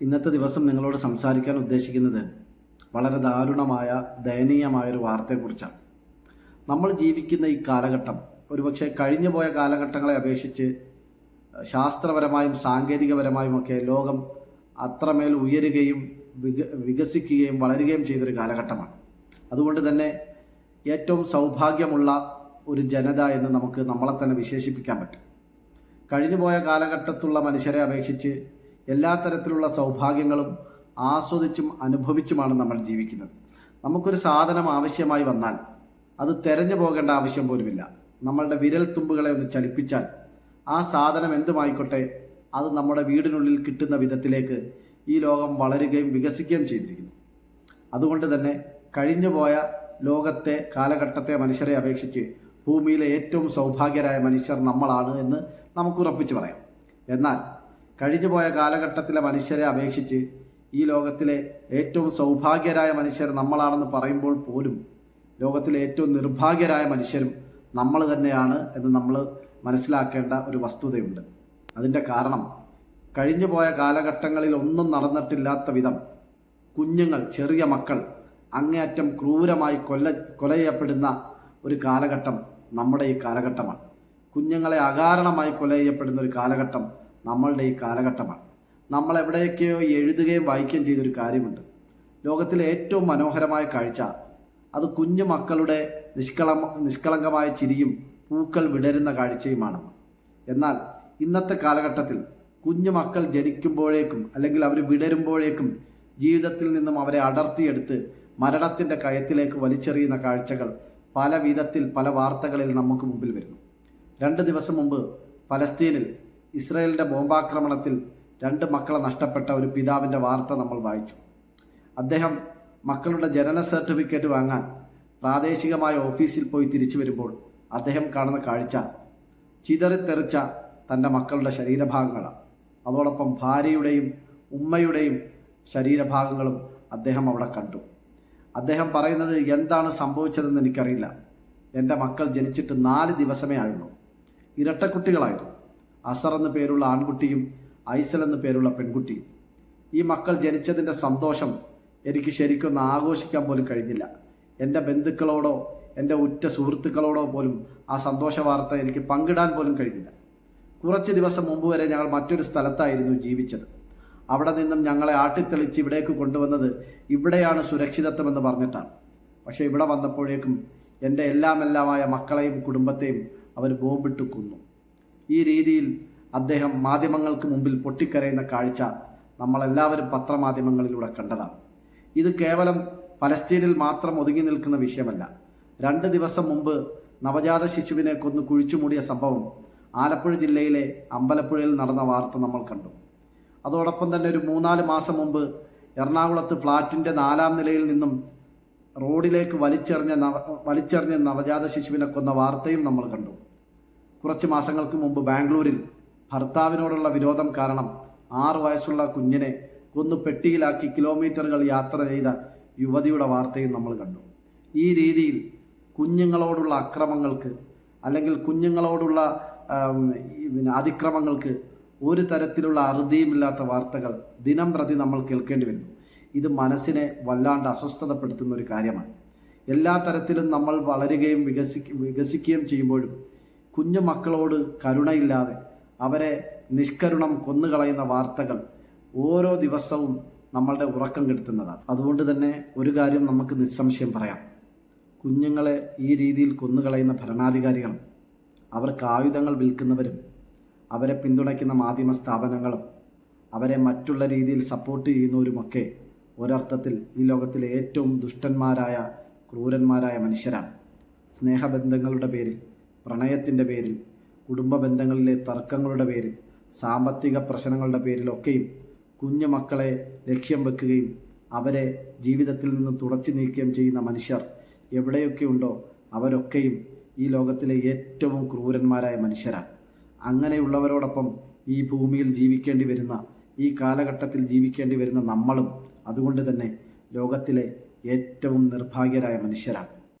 ഇന്നത്തെ ദിവസം നിങ്ങളോട് സംസാരിക്കാൻ ഉദ്ദേശിക്കുന്നത് വളരെ ദാരുണമായ ദയനീയമായൊരു വാർത്തയെക്കുറിച്ചാണ്. നമ്മൾ ജീവിക്കുന്ന ഈ കാലഘട്ടം ഒരുപക്ഷെ കഴിഞ്ഞു പോയ കാലഘട്ടങ്ങളെ അപേക്ഷിച്ച് ശാസ്ത്രപരമായും സാങ്കേതികപരമായും ഒക്കെ ലോകം അത്രമേൽ ഉയരുകയും വിക വികസിക്കുകയും വളരുകയും ചെയ്തൊരു കാലഘട്ടമാണ്. അതുകൊണ്ട് തന്നെ ഏറ്റവും സൗഭാഗ്യമുള്ള ഒരു ജനത എന്ന് നമുക്ക് നമ്മളെ തന്നെ വിശേഷിപ്പിക്കാൻ പറ്റും. കഴിഞ്ഞുപോയ കാലഘട്ടത്തുള്ള മനുഷ്യരെ അപേക്ഷിച്ച് എല്ലാ തരത്തിലുള്ള സൗഭാഗ്യങ്ങളും ആസ്വദിച്ചും അനുഭവിച്ചുമാണ് നമ്മൾ ജീവിക്കുന്നത്. നമുക്കൊരു സാധനം ആവശ്യമായി വന്നാൽ അത് തെരഞ്ഞു പോകേണ്ട ആവശ്യം പോലുമില്ല. നമ്മളുടെ വിരൽ തുമ്പുകളെ ഒന്ന് ചലിപ്പിച്ചാൽ ആ സാധനം എന്തുമായിക്കോട്ടെ അത് നമ്മുടെ വീടിനുള്ളിൽ കിട്ടുന്ന വിധത്തിലേക്ക് ഈ ലോകം വളരുകയും വികസിക്കുകയും ചെയ്തിരിക്കുന്നു. അതുകൊണ്ട് തന്നെ കഴിഞ്ഞുപോയ ലോകത്തെ കാലഘട്ടത്തെ മനുഷ്യരെ അപേക്ഷിച്ച് ഭൂമിയിലെ ഏറ്റവും സൗഭാഗ്യരായ മനുഷ്യർ നമ്മളാണ് എന്ന് നമുക്ക് ഉറപ്പിച്ചു പറയാം. എന്നാൽ കഴിഞ്ഞുപോയ കാലഘട്ടത്തിലെ മനുഷ്യരെ അപേക്ഷിച്ച് ഈ ലോകത്തിലെ ഏറ്റവും സൗഭാഗ്യരായ മനുഷ്യർ നമ്മളാണെന്ന് പറയുമ്പോൾ പോലും ലോകത്തിലെ ഏറ്റവും നിർഭാഗ്യരായ മനുഷ്യരും നമ്മൾ തന്നെയാണ് എന്ന് നമ്മൾ മനസ്സിലാക്കേണ്ട ഒരു വസ്തുതയുണ്ട്. അതിന്റെ കാരണം കഴിഞ്ഞുപോയ കാലഘട്ടങ്ങളിൽ ഒന്നും നടന്നിട്ടില്ലാത്ത വിധം കുഞ്ഞുങ്ങൾ ചെറിയ മക്കൾ അങ്ങേയറ്റം ക്രൂരമായി കൊല്ല കൊല ചെയ്യപ്പെടുന്ന ഒരു കാലഘട്ടം നമ്മുടെ ഈ കാലഘട്ടമാണ്. കുഞ്ഞുങ്ങളെ അകാരണമായി കൊല ചെയ്യപ്പെടുന്ന ഒരു കാലഘട്ടം നമ്മളുടെ ഈ കാലഘട്ടമാണ്. നമ്മൾ എവിടെയൊക്കെയോ എഴുതുകയും വായിക്കുകയും ചെയ്തൊരു കാര്യമുണ്ട്. ലോകത്തിലെ ഏറ്റവും മനോഹരമായ കാഴ്ച അത് കുഞ്ഞു മക്കളുടെ നിഷ്കള നിഷ്കളങ്കമായ ചിരിയും പൂക്കൾ വിടരുന്ന കാഴ്ചയുമാണ്. എന്നാൽ ഇന്നത്തെ കാലഘട്ടത്തിൽ കുഞ്ഞു മക്കൾ ജനിക്കുമ്പോഴേക്കും അല്ലെങ്കിൽ അവർ വിടരുമ്പോഴേക്കും ജീവിതത്തിൽ നിന്നും അവരെ അടർത്തിയെടുത്ത് മരണത്തിന്റെ കയത്തിലേക്ക് വലിച്ചെറിയുന്ന കാഴ്ചകൾ പല വിധത്തിൽ പല വാർത്തകളിൽ നമുക്ക് മുമ്പിൽ വരുന്നു. രണ്ട് ദിവസം മുമ്പ് പലസ്തീനിൽ ഇസ്രയേലിന്റെ ബോംബാക്രമണത്തിൽ രണ്ട് മക്കളെ നഷ്ടപ്പെട്ട ഒരു പിതാവിന്റെ വാർത്ത നമ്മൾ വായിച്ചു. അദ്ദേഹം മക്കളുടെ ജനന സർട്ടിഫിക്കറ്റ് വാങ്ങാൻ പ്രാദേശികമായ ഓഫീസിൽ പോയി തിരിച്ചു വരുമ്പോൾ അദ്ദേഹം കാണുന്ന കാഴ്ച ചിതറിത്തെറിച്ച തന്റെ മക്കളുടെ ശരീരഭാഗങ്ങളാണ്. അതോടൊപ്പം ഭാര്യയുടെയും ഉമ്മയുടെയും ശരീരഭാഗങ്ങളും അദ്ദേഹം അവിടെ കണ്ടു. അദ്ദേഹം പറയുന്നത് എന്താണ് സംഭവിച്ചതെന്ന് എനിക്കറിയില്ല. എന്റെ മക്കൾ ജനിച്ചിട്ട് നാല് ദിവസമേ ആയുള്ളൂ. ഇരട്ടക്കുട്ടികളായിരുന്നു. അസർ എന്ന പേരുള്ള ആൺകുട്ടിയും ഐസൽ എന്ന പേരുള്ള പെൺകുട്ടിയും. ഈ മക്കൾ ജനിച്ചതിന്റെ സന്തോഷം എനിക്ക് ശരിക്കൊന്ന് ആഘോഷിക്കാൻ പോലും കഴിഞ്ഞില്ല. എന്റെ ബന്ധുക്കളോടോ എന്റെ ഉറ്റ സുഹൃത്തുക്കളോടോ പോലും ആ സന്തോഷ വാർത്ത എനിക്ക് പങ്കിടാൻ പോലും കഴിഞ്ഞില്ല. കുറച്ച് ദിവസം മുമ്പ് വരെ ഞങ്ങൾ മറ്റൊരു സ്ഥലത്തായിരുന്നു ജീവിച്ചത്. അവിടെ നിന്നും ഞങ്ങളെ ആട്ടിത്തെളിച്ച് ഇവിടേക്ക് കൊണ്ടുവന്നത് ഇവിടെയാണ് സുരക്ഷിതത്വമെന്ന് പറഞ്ഞിട്ടാണ്. പക്ഷേ ഇവിടെ വന്നപ്പോഴേക്കും എന്റെ എല്ലാമെല്ലാമായ മക്കളെയും കുടുംബത്തെയും അവർ ബോംബിട്ട് കൊന്നു. ഈ രീതിയിൽ അദ്ദേഹം മാധ്യമങ്ങൾക്ക് മുമ്പിൽ പൊട്ടിക്കരയുന്ന കാഴ്ച നമ്മളെല്ലാവരും പത്രമാധ്യമങ്ങളിലൂടെ കണ്ടതാണ്. ഇത് കേവലം പലസ്തീനിൽ മാത്രം ഒതുങ്ങി നിൽക്കുന്ന വിഷയമല്ല. രണ്ട് ദിവസം മുമ്പ് നവജാത ശിശുവിനെ കൊന്നു കുഴിച്ചുമൂടിയ സംഭവം ആലപ്പുഴ ജില്ലയിലെ അമ്പലപ്പുഴയിൽ നടന്ന വാർത്ത നമ്മൾ കണ്ടു. അതോടൊപ്പം തന്നെ ഒരു മൂന്നാൽ മാസം മുമ്പ് എറണാകുളത്ത് ഫ്ളാറ്റിന്റെ നാലാം നിലയിൽ നിന്നും റോഡിലേക്ക് വലിച്ചെറിഞ്ഞ നവ വലിച്ചെറിഞ്ഞ നവജാത ശിശുവിനെ കൊന്ന വാർത്തയും നമ്മൾ കണ്ടു. കുറച്ച് മാസങ്ങൾക്ക് മുമ്പ് ബാംഗ്ലൂരിൽ ഭർത്താവിനോടുള്ള വിരോധം കാരണം ആറു വയസ്സുള്ള കുഞ്ഞിനെ കൊന്നു പെട്ടിയിലാക്കി കിലോമീറ്ററുകൾ യാത്ര ചെയ്ത യുവതിയുടെ വാർത്തയും നമ്മൾ കണ്ടു. ഈ രീതിയിൽ കുഞ്ഞുങ്ങളോടുള്ള അക്രമങ്ങൾക്ക് അല്ലെങ്കിൽ കുഞ്ഞുങ്ങളോടുള്ള പിന്നെ അതിക്രമങ്ങൾക്ക് ഒരു തരത്തിലുള്ള അറുതിയുമില്ലാത്ത വാർത്തകൾ ദിനം പ്രതി നമ്മൾ കേൾക്കേണ്ടി വരുന്നു. ഇത് മനസ്സിനെ വല്ലാണ്ട് അസ്വസ്ഥതപ്പെടുത്തുന്ന ഒരു കാര്യമാണ്. എല്ലാ തരത്തിലും നമ്മൾ വളരുകയും വികസി വികസിക്കുകയും ചെയ്യുമ്പോഴും കുഞ്ഞു മക്കളോട് കരുണയില്ലാതെ അവരെ നിഷ്കരുണം കൊന്നുകളയുന്ന വാർത്തകൾ ഓരോ ദിവസവും നമ്മളുടെ ഉറക്കം കെടുത്തുന്നതാണ്. അതുകൊണ്ട് തന്നെ ഒരു കാര്യം നമുക്ക് നിസ്സംശയം പറയാം. കുഞ്ഞുങ്ങളെ ഈ രീതിയിൽ കൊന്നുകളയുന്ന ഭരണാധികാരികളും അവർക്ക് ആയുധങ്ങൾ വിൽക്കുന്നവരും അവരെ പിന്തുണയ്ക്കുന്ന മാധ്യമ സ്ഥാപനങ്ങളും അവരെ മറ്റുള്ള രീതിയിൽ സപ്പോർട്ട് ചെയ്യുന്നവരുമൊക്കെ ഒരർത്ഥത്തിൽ ഈ ലോകത്തിലെ ഏറ്റവും ദുഷ്ടന്മാരായ ക്രൂരന്മാരായ മനുഷ്യരാണ്. സ്നേഹബന്ധങ്ങളുടെ പേരിൽ പ്രണയത്തിന്റെ പേരിൽ കുടുംബ ബന്ധങ്ങളിലെ തർക്കങ്ങളുടെ പേരിൽ സാമ്പത്തിക പ്രശ്നങ്ങളുടെ പേരിലൊക്കെയും കുഞ്ഞു മക്കളെ ലക്ഷ്യം വെക്കുകയും അവരെ ജീവിതത്തിൽ നിന്ന് തുടച്ചു നീക്കുകയും ചെയ്യുന്ന മനുഷ്യർ എവിടെയൊക്കെ ഉണ്ടോ അവരൊക്കെയും ഈ ലോകത്തിലെ ഏറ്റവും ക്രൂരന്മാരായ മനുഷ്യരാണ്. അങ്ങനെയുള്ളവരോടൊപ്പം ഈ ഭൂമിയിൽ ജീവിക്കേണ്ടി വരുന്ന ഈ കാലഘട്ടത്തിൽ ജീവിക്കേണ്ടി വരുന്ന നമ്മളും അതുകൊണ്ട് തന്നെ ലോകത്തിലെ ഏറ്റവും നിർഭാഗ്യരായ മനുഷ്യരാണ്.